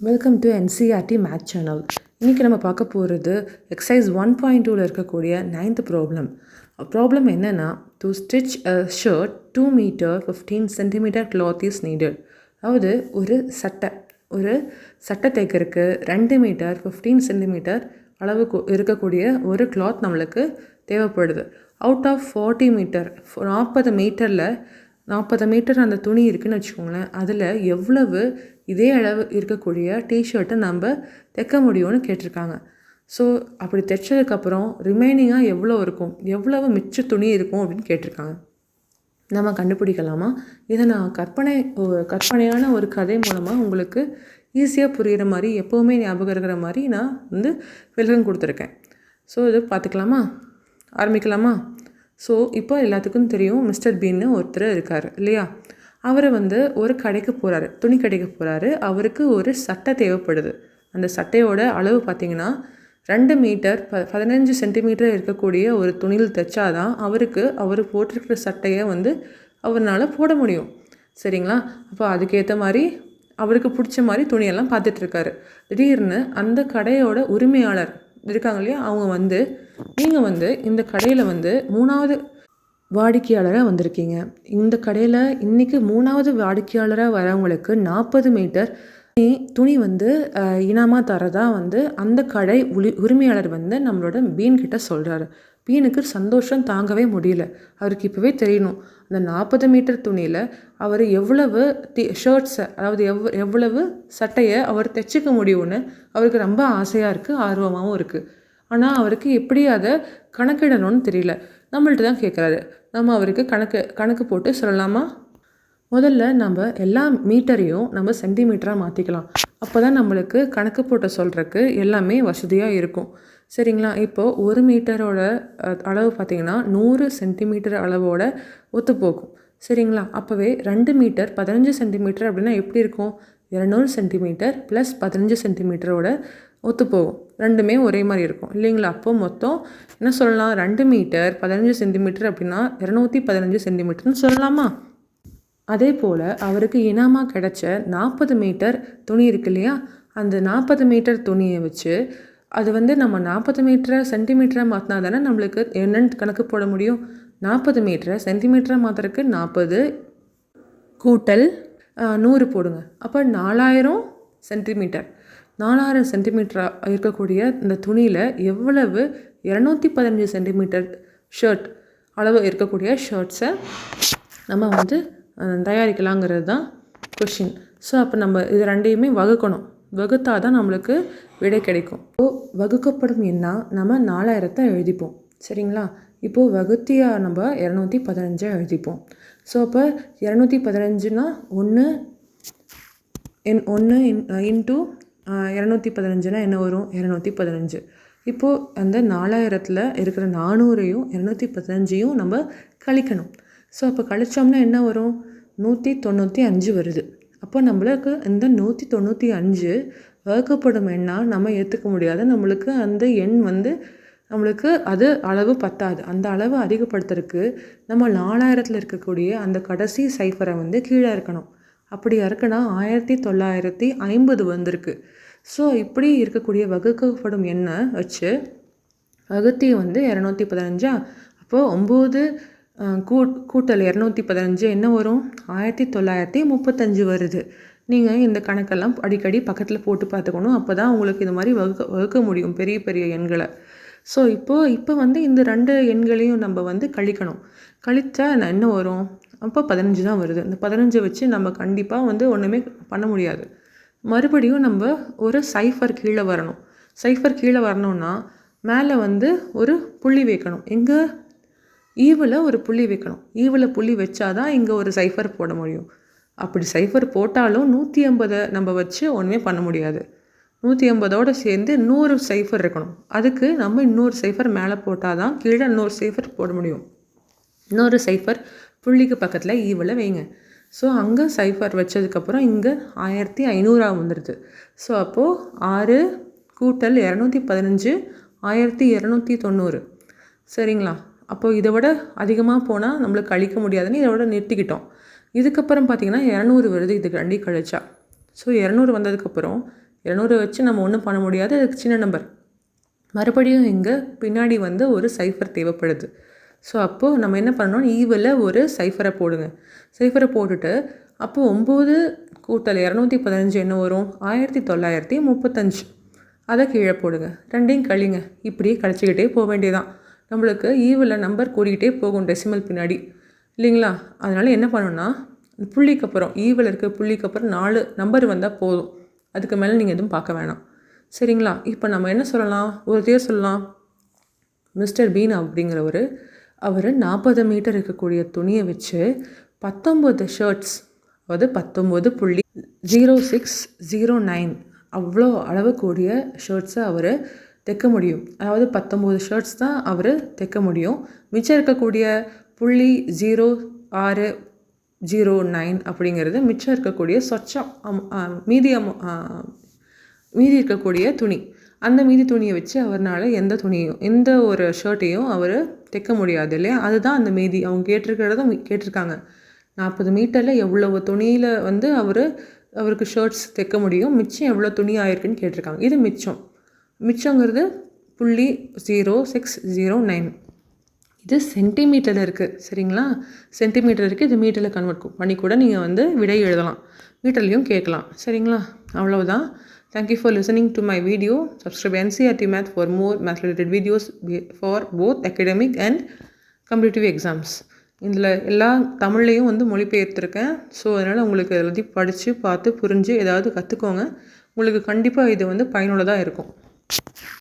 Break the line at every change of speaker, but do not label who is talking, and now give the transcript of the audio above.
Welcome to NCERT math channel இன்றைக்கி நம்ம பார்க்க போகிறது எக்ஸசைஸ் ஒன் பாயிண்ட் டூவில் இருக்கக்கூடிய நைன்த் ப்ராப்ளம் ப்ராப்ளம் என்னென்னா to stitch a shirt two metre fifteen centimetre cloth is needed அதாவது ஒரு சட்டை ஒரு சட்டை தைக்கிறதுக்கு ரெண்டு மீட்டர் ஃபிஃப்டீன் சென்டிமீட்டர் அளவு இருக்கக்கூடிய ஒரு கிளாத் நம்மளுக்கு தேவைப்படுது. அவுட் ஆஃப் ஃபார்ட்டி மீட்டர் நாற்பது மீட்டரில் நாற்பது மீட்டர் அந்த துணி இருக்குன்னு வச்சுக்கோங்களேன். அதில் எவ்வளவு இதே அளவு இருக்கக்கூடிய டிஷர்ட்டை நம்ம தைக்க முடியும்னு கேட்டிருக்காங்க. ஸோ அப்படி தைச்சதுக்கப்புறம் ரிமைனிங்காக எவ்வளோ இருக்கும்? எவ்வளவு மிச்ச துணி இருக்கும் அப்படின்னு கேட்டிருக்காங்க. நம்ம கண்டுபிடிக்கலாமா? இதை நான் கற்பனை கற்பனையான ஒரு கதை மூலமாக உங்களுக்கு ஈஸியாக புரிகிற மாதிரி எப்போவுமே ஞாபகம் இருக்கிற மாதிரி நான் வந்து விலகம் கொடுத்துருக்கேன். ஸோ இது பார்த்துக்கலாமா? ஆரம்பிக்கலாமா? ஸோ இப்போ எல்லாத்துக்கும் தெரியும் மிஸ்டர் பீன்னு ஒருத்தர் இருக்கார் இல்லையா? அவர் வந்து ஒரு கடைக்கு போகிறாரு துணி கடைக்கு போகிறாரு அவருக்கு ஒரு சட்டை தேவைப்படுது. அந்த சட்டையோட அளவு பார்த்தீங்கன்னா ரெண்டு மீட்டர் ப பதினஞ்சு சென்டிமீட்டர் இருக்கக்கூடிய ஒரு துணியில் தைச்சாதான் அவருக்கு அவர் போட்டிருக்கிற சட்டையை வந்து அவரால் போட முடியும். சரிங்களா? அப்போ அதுக்கேற்ற மாதிரி அவருக்கு பிடிச்ச மாதிரி துணியெல்லாம் பார்த்துட்ருக்காரு திடீர்னு அந்த கடையோட உரிமையாளர் இருக்காங்க இல்லையா? அவங்க வந்து நீங்கள் வந்து இந்த கடையில் வந்து மூணாவது வாடிக்கையாளராக வந்திருக்கீங்க. இந்த கடையில் இன்றைக்கி மூணாவது வாடிக்கையாளராக வரவங்களுக்கு நாற்பது மீட்டர் துணி துணி வந்து இனமாக தரதா வந்து அந்த கடை உரி உரிமையாளர் வந்து நம்மளோட பீன்கிட்ட சொல்கிறாரு பீனுக்கு சந்தோஷம் தாங்கவே முடியல. அவருக்கு இப்போவே தெரியணும். அந்த நாற்பது மீட்டர் துணியில் அவர் எவ்வளவு டி ஷர்ட்ஸை அதாவது எவ் எவ்வளவு சட்டையை அவர் தைச்சிக்க முடியும்னு அவருக்கு ரொம்ப ஆசையாக இருக்குது ஆர்வமாகவும் இருக்குது ஆனால் அவருக்கு எப்படி அதை கணக்கிடணும்னு தெரியல. நம்மள்ட்ட தான் கேட்குறாரு நம்ம அவருக்கு கணக்கு கணக்கு போட்டு சொல்லலாமா? முதல்ல நம்ம எல்லா மீட்டரையும் நம்ம சென்டிமீட்டராக மாற்றிக்கலாம் அப்போ தான் நம்மளுக்கு கணக்கு போட்டு சொல்கிறதுக்கு எல்லாமே வசதியாக இருக்கும். சரிங்களா? இப்போது ஒரு மீட்டரோட அளவு பார்த்திங்கன்னா நூறு சென்டிமீட்டர் அளவோட ஒத்துப்போகும். சரிங்களா? அப்போவே ரெண்டு மீட்டர் பதினஞ்சு சென்டிமீட்டர் அப்படின்னா எப்படி இருக்கும்? இரநூறு சென்டிமீட்டர் ப்ளஸ் பதினஞ்சு சென்டிமீட்டரோட ஒத்துப்போகும். ரெண்டுமே ஒரே மாதிரி இருக்கும். இல்லைங்களா? அப்போ மொத்தம் என்ன சொல்லலாம்? ரெண்டு மீட்டர் பதினஞ்சு சென்டிமீட்டர் அப்படின்னா இரநூத்தி பதினஞ்சு சென்டிமீட்டர்னு சொல்லலாமா? அதே போல் அவருக்கு இனாமாக கிடச்ச நாற்பது மீட்டர் துணி இருக்கு இல்லையா? அந்த நாற்பது மீட்டர் துணியை வச்சு அது வந்து நம்ம நாற்பது மீட்டரை சென்டிமீட்டராக மாற்றினா தானே நம்மளுக்கு என்னென்னு கணக்கு போட முடியும். நாற்பது மீட்டரை சென்டிமீட்டராக மாற்றுறதுக்கு நாற்பது கூட்டல் நூறு போடுங்க. அப்போ நாலாயிரம் சென்டிமீட்டர். நாலாயிரம் சென்டிமீட்டராக இருக்கக்கூடிய இந்த துணியில் எவ்வளவு? இரநூத்தி பதினஞ்சு சென்டிமீட்டர் ஷர்ட் அளவு இருக்கக்கூடிய ஷர்ட்ஸை நம்ம வந்து தயாரிக்கலாங்கிறது தான் கொஷின் ஸோ அப்போ நம்ம இது ரெண்டையுமே வகுக்கணும். வகுத்தால் தான் நம்மளுக்கு விடை கிடைக்கும். இப்போது வகுக்கப்படும் என்ன நம்ம நாலாயிரத்தை எழுதிப்போம். சரிங்களா? இப்போது வகுத்தியா நம்ம இரநூத்தி பதினஞ்சை எழுதிப்போம். ஸோ அப்போ இரநூத்தி பதினஞ்சுனா ஒன்று என் ஒன்று இன் இன்ட்டு இரநூத்தி பதினஞ்சுனா என்ன வரும்? இரநூத்தி பதினஞ்சு இப்போது அந்த நாலாயிரத்தில் இருக்கிற நானூறையும் இரநூத்தி பதினஞ்சையும் நம்ம கழிக்கணும். ஸோ அப்போ கழிச்சோம்னா என்ன வரும்? நூற்றி தொண்ணூற்றி அஞ்சு வருது. அப்போ நம்மளுக்கு இந்த நூற்றி தொண்ணூற்றி அஞ்சு வகுக்கப்படும் எண்ணாக நம்ம ஏற்றுக்க முடியாது. நம்மளுக்கு அந்த எண் வந்து நம்மளுக்கு அது அளவு பத்தாது. அந்த அளவு அதிகப்படுத்துறதுக்கு நம்ம நாலாயிரத்தில் இருக்கக்கூடிய அந்த கடைசி சைஃபரை வந்து கீழே இருக்கணும். அப்படி இருக்குன்னா ஆயிரத்தி தொள்ளாயிரத்தி ஐம்பது வந்திருக்கு. ஸோ இப்படி இருக்கக்கூடிய வகுக்கப்படும் எண்ணை வச்சு? வகுத்தி வந்து இரநூத்தி பதினஞ்சா? அப்போது ஒம்பது கூ கூட்டல் இரநூத்தி பதினஞ்சு என்ன வரும்? ஆயிரத்தி தொள்ளாயிரத்தி முப்பத்தஞ்சு வருது. நீங்கள் இந்த கணக்கெல்லாம் அடிக்கடி பக்கத்தில் போட்டு பார்த்துக்கணும். அப்போ தான் உங்களுக்கு இந்த மாதிரி வகுக்க வகுக்க முடியும் பெரிய பெரிய எண்களை. ஸோ இப்போது இப்போ வந்து இந்த ரெண்டு எண்களையும் நம்ம வந்து கழிக்கணும். கழித்தா என்ன வரும்? அப்போ பதினஞ்சு தான் வருது. இந்த பதினஞ்சை வச்சு நம்ம கண்டிப்பாக வந்து ஒன்றுமே பண்ண முடியாது. மறுபடியும் நம்ம ஒரு சைஃபர் கீழே வரணும். சைஃபர் கீழே வரணும்னா மேலே வந்து ஒரு புள்ளி வைக்கணும். எங்கே ஈவில் ஒரு புள்ளி வைக்கணும். ஈவில் புள்ளி வச்சாதான் இங்கே ஒரு சைஃபர் போட முடியும். அப்படி சைஃபர் போட்டாலும் நூற்றி ஐம்பதை நம்ம வச்சு ஒன்றுமே பண்ண முடியாது. நூற்றி ஐம்பதோடு சேர்ந்து நூறு சைஃபர் இருக்கணும். அதுக்கு நம்ம இன்னொரு சைஃபர் மேலே போட்டால் தான் கீழே இன்னொரு சைஃபர் போட முடியும். இன்னொரு சைஃபர் புள்ளிக்கு பக்கத்தில் ஈவில் வைங்க. ஸோ அங்கே சைஃபர் வச்சதுக்கப்புறம் இங்கே ஆயிரத்தி ஐநூறா வந்துடுது ஸோ அப்போது ஆறு கூட்டல் இரநூத்தி பதினஞ்சு ஆயிரத்தி இரநூத்தி தொண்ணூறு. சரிங்களா? அப்போது இதை விட அதிகமாக போனால் நம்மளுக்கு கழிக்க முடியாதுன்னு இதை விட நிறுத்திக்கிட்டோம். இதுக்கப்புறம் பார்த்தீங்கன்னா இரநூறு வருது இதுக்கு ரெண்டி கழிச்சா. ஸோ இரநூறு வந்ததுக்கப்புறம் இரநூறு வச்சு நம்ம ஒன்றும் பண்ண முடியாது அதுக்கு சின்ன நம்பர் மறுபடியும் இங்கே பின்னாடி வந்து ஒரு சைஃபர் தேவைப்படுது. ஸோ அப்போது நம்ம என்ன பண்ணணும்? ஈவில் ஒரு சைஃபரை போடுங்க. சைஃபரை போட்டுட்டு அப்போது ஒம்பது கூட்டல் இரநூத்தி பதினஞ்சு என்ன வரும்? ஆயிரத்தி தொள்ளாயிரத்தி முப்பத்தஞ்சு. அதை கீழே போடுங்க. ரெண்டையும் கழிங்க. இப்படியே கழிச்சிக்கிட்டே போக வேண்டியதான் நம்மளுக்கு ஈவில் நம்பர் கூடிக்கிட்டே போகும் டெசிமல் பின்னாடி. இல்லைங்களா? அதனால் என்ன பண்ணணும்னா புள்ளிக்கு அப்புறம் ஈவில் இருக்க புள்ளிக்கு அப்புறம் நாலு நம்பர் வந்தால் போதும். அதுக்கு மேலே நீங்கள் எதுவும் பார்க்க வேணாம். சரிங்களா? இப்போ நம்ம என்ன சொல்லலாம்? ஒரு பேர் சொல்லலாம். மிஸ்டர் பீன் அப்படிங்கிற ஒரு அவர் நாற்பது மீட்டர் இருக்கக்கூடிய துணியை வச்சு பத்தொம்பது ஷர்ட்ஸ் அதாவது பத்தொம்பது புள்ளி ஜீரோ சிக்ஸ் ஜீரோ நைன் அவ்வளோ அளவு கூடிய ஷர்ட்ஸை அவர் தைக்க முடியும். அதாவது பத்தொம்போது ஷர்ட்ஸ் தான் அவர் தைக்க முடியும். மிச்சம் இருக்கக்கூடிய புள்ளி ஜீரோ ஆறு ஜீரோ நைன் அப்படிங்கிறது மிச்சம் இருக்கக்கூடிய சொச்சம் மீதி மீதி இருக்கக்கூடிய துணி. அந்த மீதி துணியை வச்சு அவரால் எந்த துணியும் எந்த ஒரு ஷர்ட்டையும் அவர் தைக்க முடியாது இல்லையா? அதுதான் அந்த மீதி. அவங்க கேட்டிருக்கிறதும் கேட்டிருக்காங்க. நாற்பது மீட்டரில் எவ்வளவு துணியில் வந்து அவர் அவருக்கு ஷர்ட்ஸ் தைக்க முடியும்? மிச்சம் எவ்வளோ துணி ஆயிருக்குன்னு கேட்டிருக்காங்க. இது மிச்சம். மிச்சங்கிறது புள்ளி ஜீரோ சிக்ஸ் ஜீரோ நைன் இது சென்டிமீட்டரில் இருக்குது சரிங்களா? சென்டிமீட்டர் இருக்குது இது மீட்டரில் கன்வெர்ட் பண்ணி கூட நீங்கள் வந்து விடை எழுதலாம். மீட்டர்லேயும் கேட்கலாம். சரிங்களா? அவ்வளவுதான். Thank you for listening to my video subscribe NCERT math for more math related videos for both academic and competitive exams இதில் எல்லா தமிழ்லேயும் வந்து மொழிபெயர்த்துருக்கேன். ஸோ அதனால் உங்களுக்கு எல்லாத்தையும் படித்து பார்த்து புரிஞ்சு ஏதாவது கற்றுக்கோங்க உங்களுக்கு கண்டிப்பாக இது வந்து பயனுள்ளதாக இருக்கும்.